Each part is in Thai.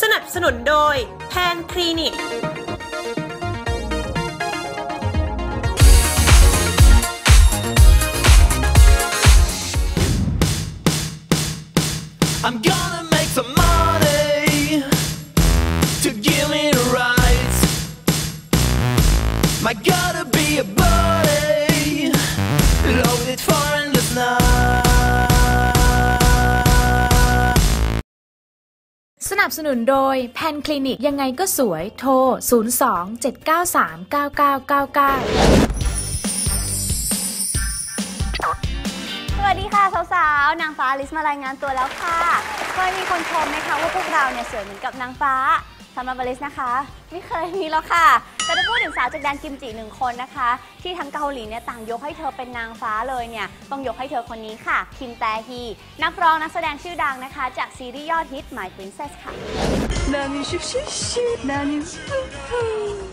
สนับสนุนโดยแพนคลินิก บสนุนโดยแพนคลินิกยังไงก็สวยโทร 02-793-9999สวัสดีค่ะ สาวๆ นางฟ้าลิสมารายงานตัวแล้วค่ะเคยมีคนชมไหมคะว่าพวกเราเนี่ยสวยเหมือนกับนางฟ้าสำหรับอลิสนะคะ ไม่เคยมีแล้วค่ะ แต่ถ้าพูดถึงสาวจากแดนกิมจิหนึ่งคนนะคะ ที่ทั้งเกาหลีเนี่ยต่างยกให้เธอเป็นนางฟ้าเลยเนี่ยต้องยกให้เธอคนนี้ค่ะ คิมแตฮี นักร้องนักแสดงชื่อดังนะคะ จากซีรีส์ยอดฮิต My Princess ค่ะ 나는 슈슈슈 나는 후후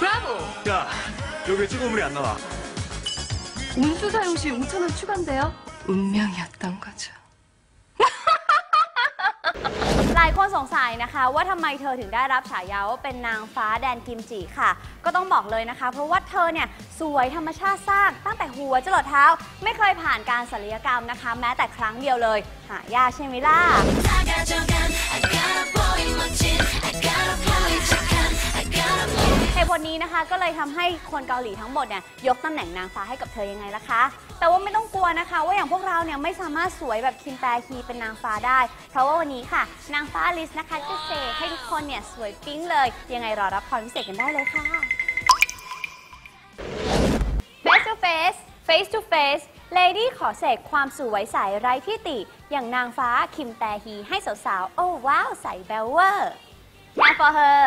브라보 야, 여기 찍어물이 안 나와. 운수 사용 시 5천원 추가인데요 운명이었던 거죠 ายคนสงสัยนะคะ ว่าทำไมเธอถึงได้รับฉายาว่าเป็นนางฟ้าแดนกิมจิค่ะ ก็ต้องบอกเลยนะคะ เพราะว่าเธอเนี่ยสวยธรรมชาติสร้างตั้งแต่หัวจรดเท้า ไม่เคยผ่านการศัลยกรรมนะคะ แม้แต่ครั้งเดียวเลย หายากใช่ไหมล่ะ เหตุผลนี้นะคะก็เลยทำให้คนเกาหลีทั้งหมดเนี่ยยกตำแหน่งนางฟ้าให้กับเธอยังไงล่ะคะ แต่ว่าไม่ต้องกลัวนะคะ ว่าอย่างพวกเราเนี่ยไม่สามารถสวยแบบคิมแตฮีเป็นนางฟ้าได้ เพราะว่าวันนี้ค่ะ นางฟ้าลิสนะคะจะเสกให้ทุกคนเนี่ยสวยปิ๊งเลย ยังไงรอรับพรพิเศษกันได้เลยค่ะ Face to face face to face Lady ขอเสกความสวยใสไร้ที่ติ อย่างนางฟ้าคิมแตฮีให้สาวๆ โอ้ว้าว ใสแบลเวอร์ Hair for her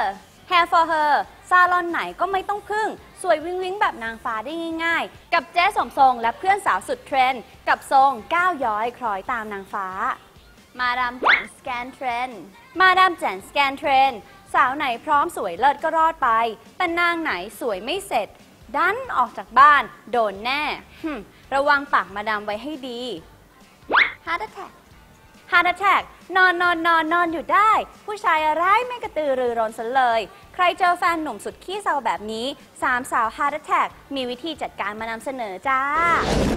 Hair for her ซาลอนไหนก็ไม่ต้องพึ่ง สวยวิงวิงแบบนางฟ้าได้ง่าย ๆ กับเจ๊สมทรงและเพื่อนสาวสุดเทรนด์กับทรงก้าวย้อยคล้อยตามนางฟ้า มาดามแจนสแกนเทรนด์มาดามแจนสแกนเทรนด์สาวไหนพร้อมสวยเลิศก็รอดไป แต่นางไหนสวยไม่เสร็จ ดันออกจากบ้าน โดนแน่ ระวังปากมาดามไว้ให้ดี Heart attack Heart attack นอนนอนนอนนอนอยู่ได้ ผู้ชายอะไรไม่กระตือรือร้นซะเลย ใครเจอแฟนหนุ่มสุดขี้เศร้าแบบนี้สามสาว Heart attack มีวิธีจัดการมานำเสนอจ้า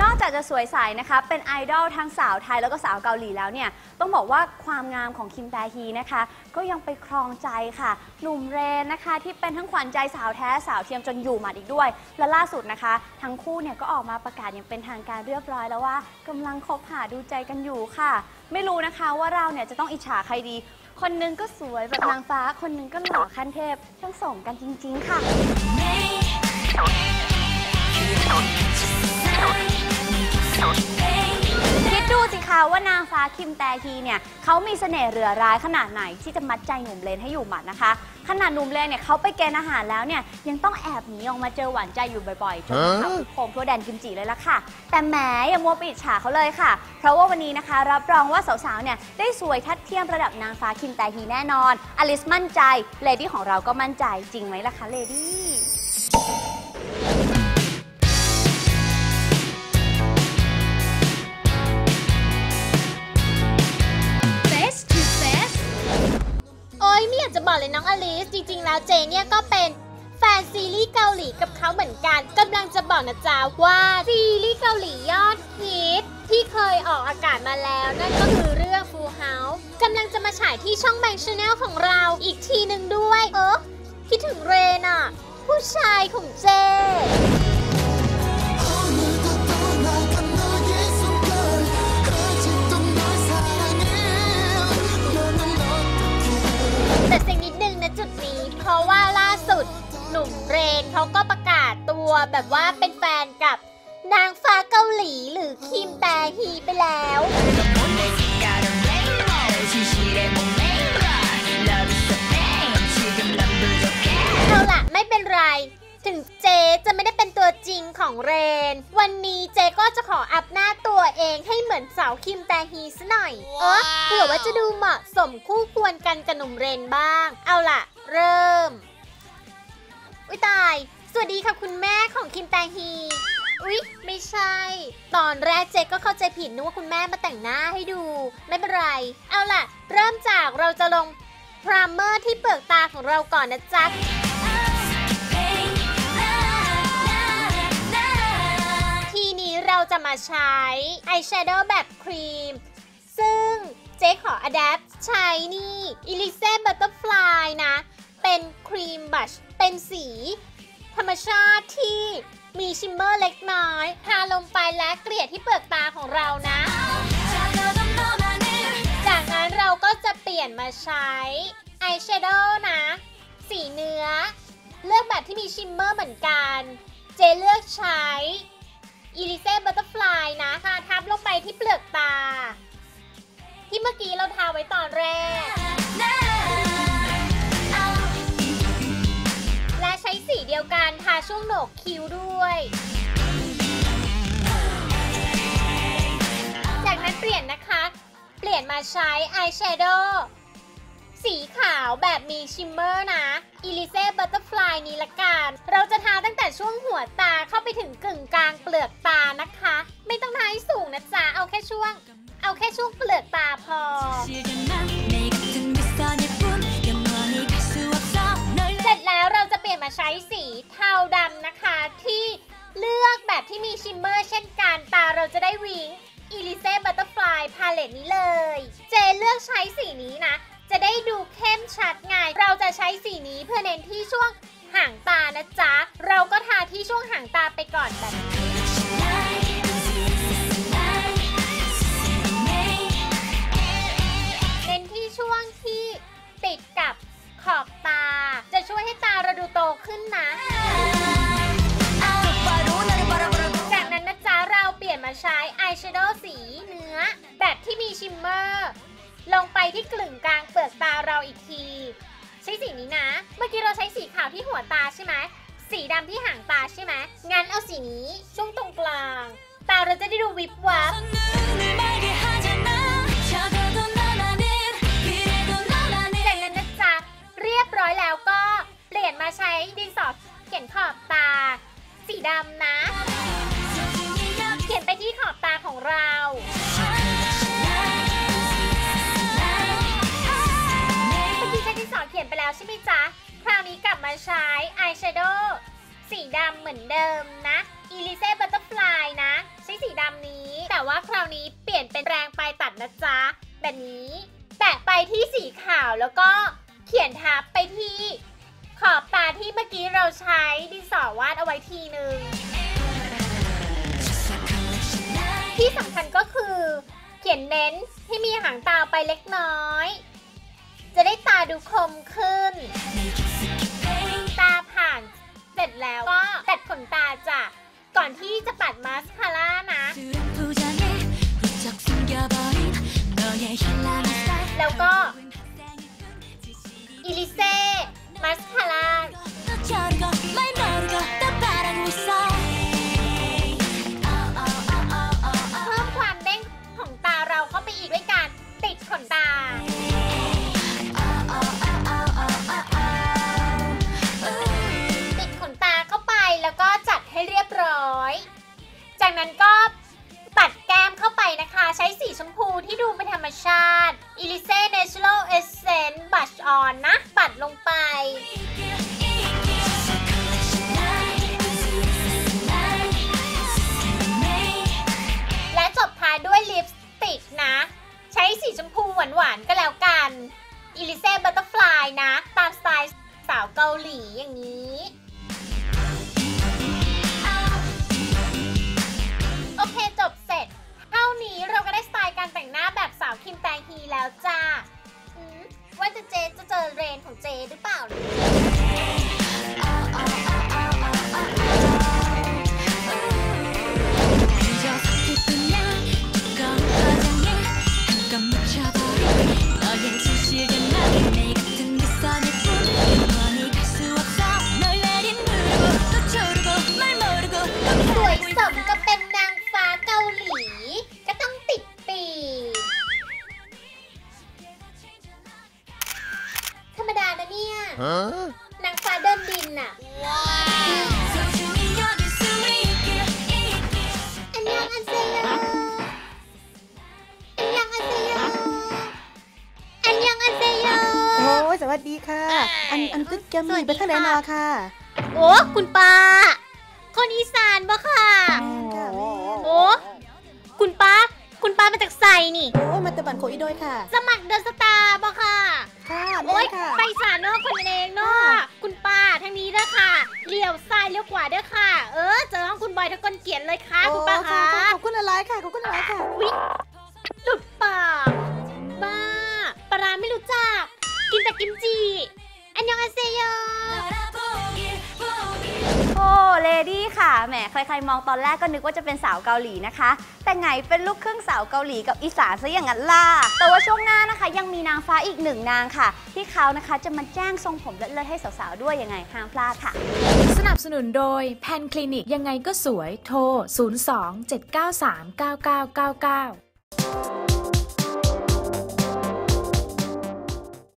นอกจากจะสวยใสนะคะ เป็นไอดอลทั้งสาวไทยแล้วก็สาวเกาหลีแล้วเนี่ย ต้องบอกว่าความงามของคิมแตฮีนะคะ ก็ยังไปครองใจค่ะ หนุ่มเรนนะคะที่เป็นทั้งขวัญใจสาวแท้สาวเทียมจนอยู่หมัดอีกด้วย และล่าสุดนะคะ ทั้งคู่เนี่ยก็ออกมาประกาศอย่างเป็นทางการเรียบร้อยแล้วว่ากำลังคบหาดูใจกันอยู่ค่ะ ไม่รู้นะคะว่าเราเนี่ยจะต้องอิจฉาใครดี คนนึงก็สวยแบบนางฟ้า คนนึงก็หล่อขั้นเทพต้องส่งกันจริง ๆ ค่ะคิด ดูสิคะว่านางฟ้าคิมแตฮีเนี่ยเขามีเสน่ห์เรือร้ายขนาดไหนที่จะมัดใจหนุ่มเลนให้อยู่หมัดนะคะ ขนาดหนุ่มเลนเนี่ยเขาไปเกณฑ์อาหารแล้วเนี่ยยังต้องแอบหนีออกมาเจอหวานใจอยู่บ่อยๆจนทำคึกโคมทั่วแดนกิมจิเลยละค่ะ แต่แหมอย่ามัวไปอิจฉาเขาเลยค่ะ เพราะว่าวันนี้นะคะ รับรองว่าสาวๆเนี่ยได้สวยทัดเทียมระดับนางฟ้าคิมแตฮีแน่นอนอลิสมั่นใจเลดี้ของเราก็มั่นใจจริงไหมล่ะคะเลดี้ บอกเลยน้องอลิสจริง ๆ แล้วเจเนี่ยก็เป็นแฟนซีรีส์เกาหลีกับเขาเหมือนกันกำลังจะบอกนะจ๊ะว่าซีรีส์เกาหลียอดฮิตที่เคยออกอากาศมาแล้ว นั่นก็คือเรื่อง Full House กำลังจะมาฉายที่ช่องแบงค์ชาแนลของเราอีกทีหนึ่งด้วย เออคิดถึงเรนอะผู้ชายของเจ แบบว่าเป็นแฟนกับนางฟ้าเกาหลีหรือคิมแตฮีไปแล้วเอาล่ะไม่เป็นไร ถึงเจจะไม่ได้เป็นตัวจริงของเรน วันนี้เจก็จะขออัพหน้าตัวเองให้เหมือนสาวคิมแตฮีซะหน่อย เออเผื่อว่าจะดูเหมาะสมคู่ควรกันกับหนุ่มเรนบ้าง เอาล่ะ เริ่ม อุ้ยตาย สวัสดีค่ะคุณแม่ของคิมแตฮี อุ๊ย ไม่ใช่ ตอนแรกเจ๊ก็เข้าใจผิดนึกว่าคุณแม่มาแต่งหน้าให้ดู ไม่เป็นไร เอาล่ะ เริ่มจากเราจะลงพรามเมอร์ที่เปลือกตาของเราก่อนนะจ๊ะทีนี้เราจะมาใช้อายแชโดว์แบบครีม ซึ่งเจ๊ขออะแดปใช้นี่ Elise Butterfly นะ เป็นครีมบัช เป็นสี ธรรมชาติที่มีชิมเมอร์เล็กน้อยทาลงไปและเกลี่ยที่เปลือกตาของเรานะ จากนั้นเราก็จะเปลี่ยนมาใช้อายแชโดว์นะ สีเนื้อ เลือกแบบที่มีชิมเมอร์เหมือนกัน เจเลือกใช้ e l i s e Butterfly นะทาทับลงไปที่เปลือกตา ที่เมื่อกี้เราทาไว้ตอนแรก กันทาช่วงโหนกคิ้วด้วย จากนั้นเปลี่ยนนะคะ เปลี่ยนมาใช้อายแชโดว์สีขาวแบบมีชิมเมอร์นะ Elise Butterfly นี้ละกันเราจะทาตั้งแต่ช่วงหัวตาเข้าไปถึงกึ่งกลางเปลือกตานะคะ ไม่ต้องทาให้สูงนะจ๊ะ เอาแค่ช่วง เอาแค่ช่วงเปลือกตาพอ เสร็จแล้วเราจะเปลี่ยนมาใช้สี นะคะที่เลือกแบบที่มีชิมเมอร์เช่นกันตาเราจะได้วิงอิลิเซ่บัตเตอร์ฟลายพาเลตนี้เลย เจเลือกใช้สี ลงไปที่กลึงกลางเปลือกตาเราอีกที ใช้สีนี้นะ เมื่อกี้เราใช้สีขาวที่หัวตาใช่ไหมสีดำที่หางตาใช่ไหมงั้นเอาสีนี้ช่วงตรงกลาง ตาเราจะได้ดูวิบวับจากนั้นนะจ๊ะเรียบร้อยแล้วก็เปลี่ยนมาใช้ดินสอเขียนขอบตา สีดำนะ เขียนไปที่ขอบ แล้วใช่ไหมจ๊ะ คราวนี้กลับมาใช้อายแชโดว์สีดำเหมือนเดิมนะ Elise Butterfly นะ ใช้สีดำนี้ แต่ว่าคราวนี้เปลี่ยนเป็นแรงปลายตัดนะจ๊ะ แบบนี้ แตะไปที่สีขาวแล้วก็เขียนทับไปที่ ขอบตาที่เมื่อกี้เราใช้ดินสอวาดเอาไว้ทีนึง ที่สำคัญก็คือ เขียนเน้นให้มีหางตาไปเล็กน้อย จะได้ตาดูคมขึ้น ตาผ่านเสร็จแล้วก็ตัดขนตาจ้ะ ก่อนที่จะปัดมาสคาร่านะ แล้วก็อิลิเซ่มาสคาร่า จากนั้นก็ปัดแก้มเข้าไปนะคะ ใช้สีชมพูที่ดูเป็นธรรมชาติ Elise Natural Essence Blush On นะ ปัดลงไป จ้าอืมว่าจะเจจะเจอเรนของเจหรือเปล่า นะอันอันตึกแกมีไปทางไหนมาค่ะ โอ้คุณป้า คนอีสานบ่ค่ะแม่นค่ะแม่โอ้คุณป้า คุณป้ามาจากไซนี่ โอ้ยมาแต่บันโคอีโดยค่ะ สมัครเดอะสตาร์บ่ค่ะ ค่ะโอ้แม่ยค่ะไปสารเนอกคนเองเนาะคุณป้าทางนี้เด้อค่ะเลี้ยวซ้ายเลี้ยวขวาเด้อค่ะ เออเจอห้องคุณบอยทะกอนเกียนเลยค่ะ คุณป้าโอ้คะขอบคุณอะไรค่ะขอบคุณอะไรค่ะ กินแต่กิมจิ อันยองอาเซโยโอ้เลดี้ค่ะ แหม ใครๆ มองตอนแรกก็นึกว่าจะเป็นสาวเกาหลีนะคะ แต่ไงเป็นลูกครึ่งสาวเกาหลีกับอีสานซะอย่างนั้นล่ะ แต่ว่าช่วงหน้านะคะ ยังมีนางฟ้าอีกหนึ่งนางค่ะ ที่เขานะคะจะมาแจ้งทรงผมเลิศๆให้สาวๆ ด้วยยังไงห้ามพลาดค่ะ สนับสนุนโดยแพนคลินิกยังไงก็สวย โทร 02 793 9999